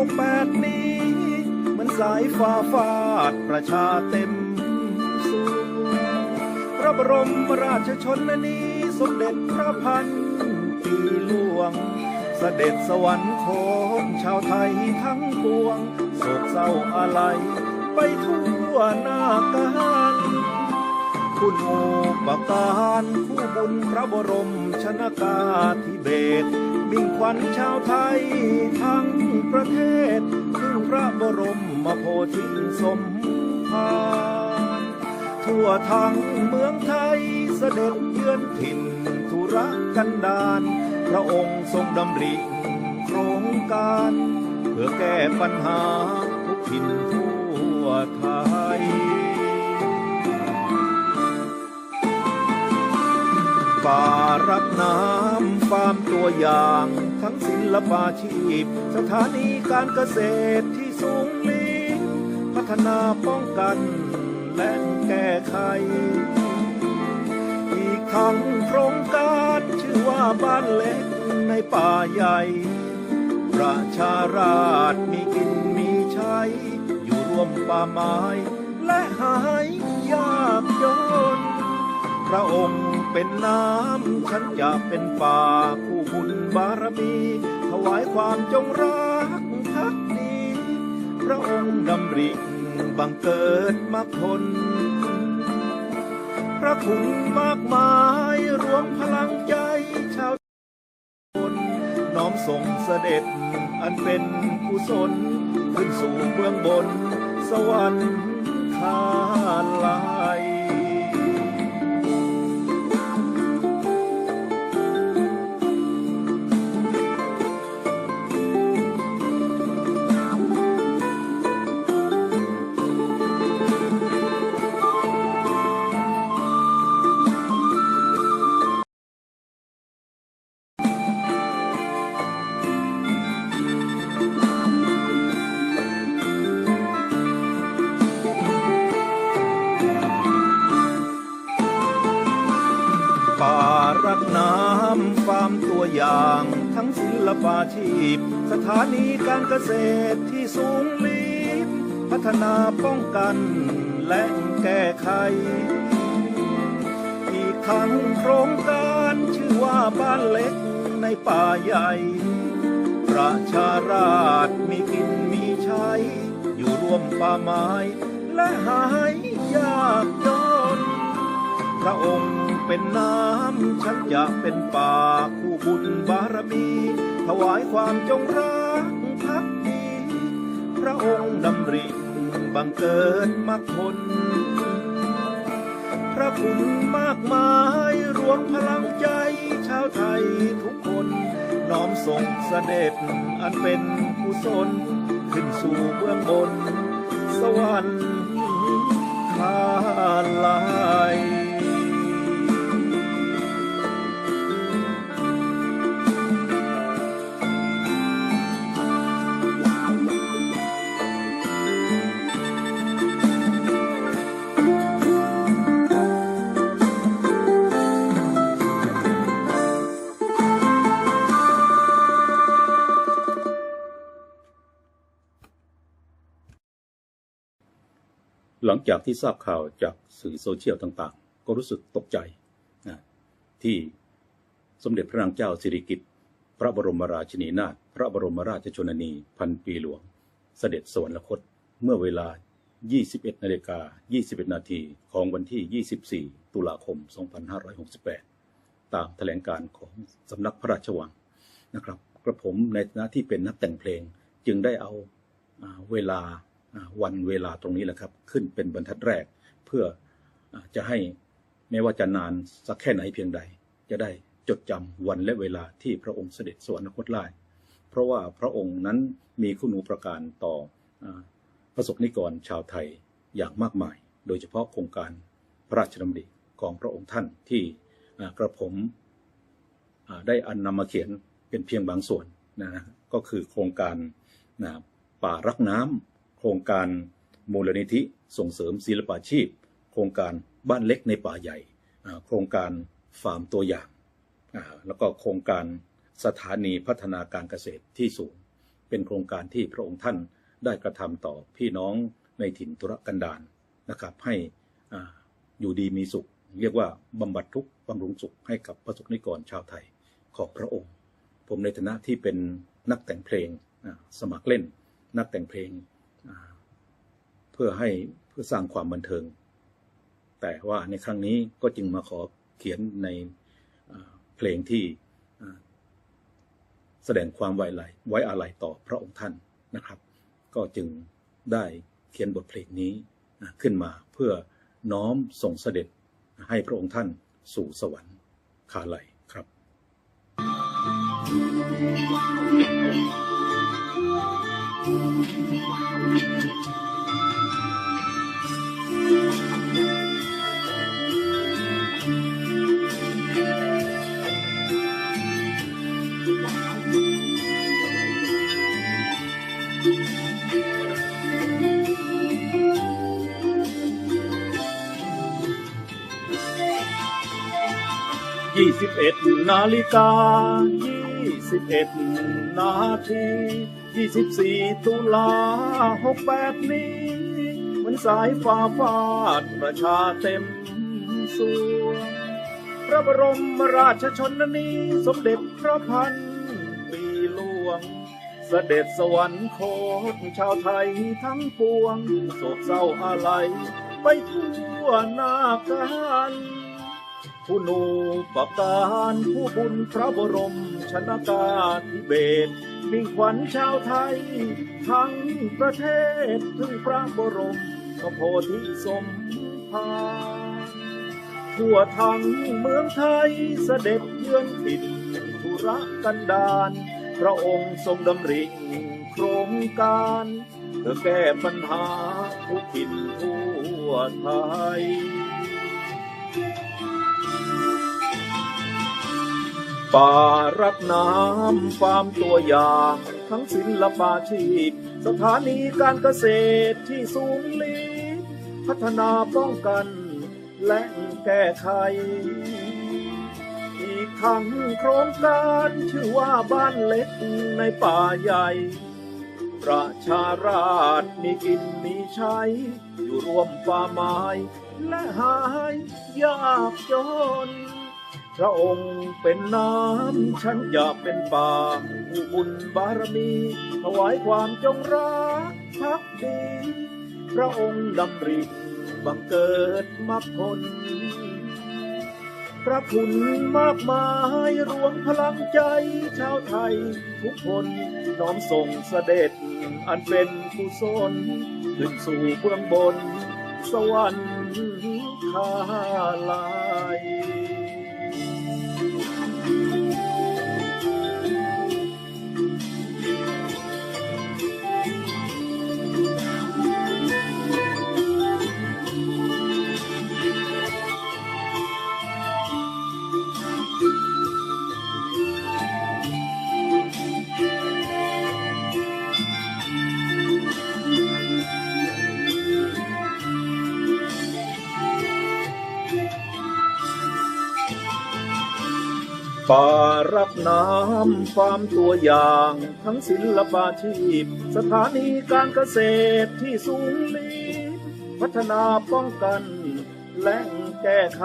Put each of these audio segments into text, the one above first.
68นี้ มันสายฟ้าฟาดประชาเต็มสูพระบรมราชชนนี สมเด็จพระพันปีหลวงเสด็จสวรรคตชาวไทยทั้งปวงโศกเศร้าอะไรไปทั่วหน้ากันคุณโอปการผู้บุญพระบรมชนากาธิเบศร มิ่งขวัญชาวไทยทั้งประเทศพึ่งพระบรมมาโพธิสมภารทั่วทั้งเมืองไทยเสด็จเยือนถิ่นธุรกันดารพระองค์ทรงดำริโครงการ เพื่อแก้ปัญหาทุกถิ่นทั่วไทย ป่ารักน้ำฟาร์มตัวอย่าง ทั้งศิลปาชีพ สถานีการเกษตรที่สูงลิงพัฒนาป้องกันและแก้ไข อีกทั้งโครงการชื่อว่าบ้านเล็กในป่าใหญ่ ประชาราชมีกินมีใช้ อยู่ร่วมป่าไม้ และหายยากจน พระองค์เป็นน้ำ ฉันจะเป็นป่าผู้บุญบารมี ถวายความจงรักภักดี พระองค์ดำริบังเกิดมรรคผลพระคุณมากมายรวมพลังใจชาวคนน้อมส่งเสด็จ อันเป็นกุศล ขึ้นสู่เบื้องบน สวรรค์คาลาย ศิลปาชีพ สถานีการเกษตรที่สูงลีบพัฒนาป้องกันและแก้ไข อีกทั้งโครงการชื่อว่าบ้านเล็กในป่าใหญ่ ประชาราชมีกินมีใช้ อยู่ร่วมป่าไม้และหายยากจน พระองค์เป็นน้ำฉันจะเป็นป่าผู้บุญ วายความจงรักภักดี พระองค์ดำริบังเกิดมรรคผลพระคุณมากมายรวมพลังใจชาวไทยทุกคนน้อมส่งเสด็จอันเป็นกุศลขึ้นสู่เบื้องบน สวรรค์คาลาย หลังจากที่ทราบข่าวจากสื่อโซเชียลต่างๆ ก็รู้สึกตกใจนะที่สมเด็จพระนางเจ้าสิริกิติ์พระบรมราชินีนาถพระบรมราชชนนีพันปีหลวง เสด็จสวรรคตเมื่อเวลา 21 นาฬิกา 21 นาทีของวันที่ 24 ตุลาคม 2568 ตามแถลงการของสำนักพระราชวังนะครับ กระผมในฐานะที่เป็นนักแต่งเพลงจึงได้เอาเวลา วันเวลาตรงนี้แหละครับ ขึ้นเป็นบรรทัดแรกเพื่อจะให้แม้ว่าจะนานสักแค่ไหนเพียงใด จะได้จดจำวันและเวลาที่พระองค์เสด็จสวรรคตไล่เพราะว่าพระองค์นั้นมีคุณูปการต่ออาพระสงฆ์นิกรชาวไทยอย่างมากมาย โดยเฉพาะโครงการพระราชดำริของพระองค์ท่านที่กระผมได้อันนำมาเขียนเป็นเพียงบางส่วนนะฮะก็คือโครงการนะป่ารักน้ำ โครงการมูลนิธิส่งเสริมศิลปาชีพ โครงการบ้านเล็กในป่าใหญ่ โครงการฟาร์มตัวอย่าง แล้วก็โครงการสถานีพัฒนาการเกษตรที่สูง เป็นโครงการที่พระองค์ท่านได้กระทำต่อพี่น้องในถิ่นทุรกันดารนะครับ ให้อยู่ดีมีสุข เรียกว่าบำบัดทุกข์บำรุงสุขให้กับประสบนิกรชาวไทยของพระองค์ ผมในฐานะที่เป็นนักแต่งเพลงสมัครเล่น นักแต่งเพลง เพื่อให้เพื่อสร้างความบันเทิง แต่ว่าในครั้งนี้ก็จึงมาขอเขียนในเพลงที่แสดงความไว้ไหลไว้อาลัยต่อพระองค์ท่านนะครับ ก็จึงได้เขียนบทเพลงนี้ขึ้นมาเพื่อน้อมส่งเสด็จให้พระองค์ท่านสู่สวรรค์คาไลครับ Thank you. 21นาฬิกา21นาที ยี่สิบสี่ตุลาหกแปดนี้เหมันสายฟ้าฟาดประชาเต็มสวงพระบรมราชชนนีสมเด็จพระพันปีหลวง เสด็จสวรรคตชาวไทยทั้งปวงโศกเศร้าอะไรไปทั่วหน้ากันผู้นูปการผู้บุญพระบรมชนากาธิเบศร มิ่งขวัญชาวไทย ทั้งประเทศถึงพระบรมพระโพธิสมภารทั่วทั้งเมืองไทยเสด็จเยือนถิ่นธุรกันดารพระองค์ทรงดำริโครงการเพื่อแก้ปัญหาทุกถิ่นทั่วไทย ป่ารักน้ำฟาร์มตัวอย่าง ทั้งศิลปาชีพ สถานีการเกษตรที่สูงลีพัฒนาป้องกัน และแก้ไข อีกทั้งโครงการชื่อว่าบ้านเล็กในป่าใหญ่ ประชาราชมีกินมีใช้ อยู่ร่วมป่าไม้ และหายยากจน ระองค์เป็นน้ำ ฉันอยากเป็นป่าผู้บุญบารมีถวายความจงรักภักดี พระองค์ดำริบังเกิดมรรคผลพระคุณมากมายรวมพลังใจชาวไทย ทุกคนน้อมส่งเสด็จ อันเป็นกุศลขึ้นสู่เบื้องบน สวรรค์คาลาย ป่ารักน้ำฟาร์มตัวอย่างทั้งศิลปาชีพ สถานีการเกษตรที่สูงลีพัฒนาป้องกันและแก้ไข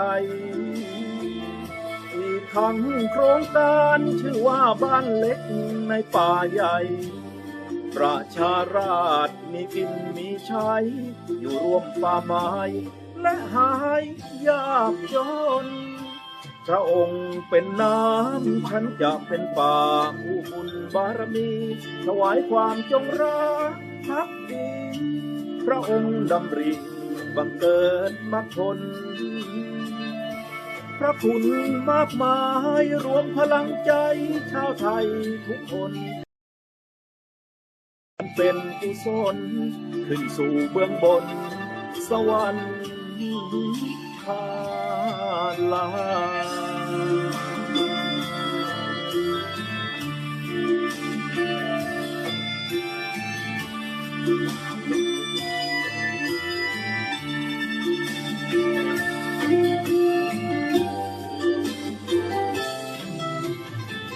อีกทั้งโครงการชื่อว่าบ้านเล็กในป่าใหญ่ ประชาราชมีกินมีใช้ อยู่ร่วมป่าไม้และหายยากจน พระองค์เป็นน้ำฉันจะเป็นป่าผู้บุญบารมีถวายความจงรักภักดีพระองค์ดำริบังเกิดมรรคผลพระคุณมากมายรวมพลังใจชาวไทยทุกคนเป็นกุศลขึ้นสู่เบื้องบน สวรรค์พา ล